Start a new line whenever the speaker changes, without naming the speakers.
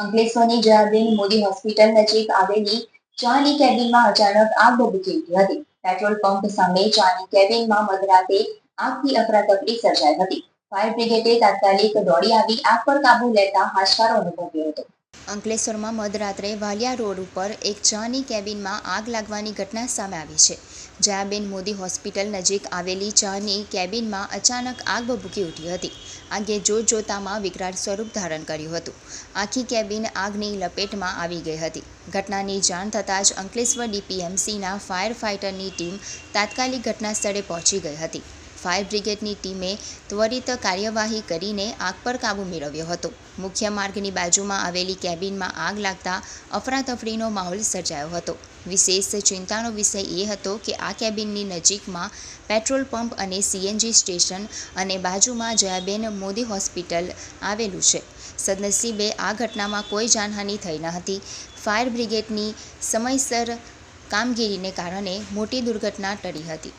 અંકલેશ્વરની Jayaben Modi hospital નજીક આવેલી ચાની કેબિનમાં અચાનક આગ ભભૂકી ઉઠી હતી. પેટ્રોલ પંપ સામે ચાની કેબિનમાં મધરાતે આગથી અફરાતફરી સર્જાઈ હતી. ફાયર બ્રિગેડે તાત્કાલિક દોડી આવી, આગ પર કાબુ લેતા હાશકારો અનુભવ્યો હતો. અંકલેશ્વરમાં મધરાત્રે વાલિયા રોડ ઉપર એક ચાની કેબિનમાં આગ લાગવાની ઘટના સામે આવી છે. જયાબેન મોદી હોસ્પિટલ નજીક આવેલી ચાની કેબિનમાં અચાનક આગ ભભૂકી ઉઠી હતી. આગે જોતજોતામાં વિકરાળ સ્વરૂપ ધારણ કર્યું હતું. આખી કેબિન આગની લપેટમાં આવી ગઈ હતી. ઘટનાની જાણ થતાં જ અંકલેશ્વર ડીપીએમસીના ફાયર ફાઇટરની ટીમ તાત્કાલિક ઘટના સ્થળે પહોંચી ગઈ હતી. ફાયર બ્રિગેડની ટીમે ત્વરિત કાર્યવાહી કરીને આગ પર કાબૂ મેળવ્યો હતો. મુખ્ય માર્ગની બાજુમાં આવેલી કેબિનમાં આગ લાગતા અફરાતફરીનો માહોલ સર્જાયો હતો. વિશેષ ચિંતાનો વિષય એ હતો કે આ કેબિનની નજીકમાં પેટ્રોલ પંપ અને સીએનજી સ્ટેશન અને બાજુમાં જયાબેન મોદી હોસ્પિટલ આવેલું છે. સદનસીબે આ ઘટનામાં કોઈ જાનહાનિ થઈ ન હતી. ફાયર બ્રિગેડની સમયસર કામગીરીને કારણે મોટી દુર્ઘટના ટળી હતી.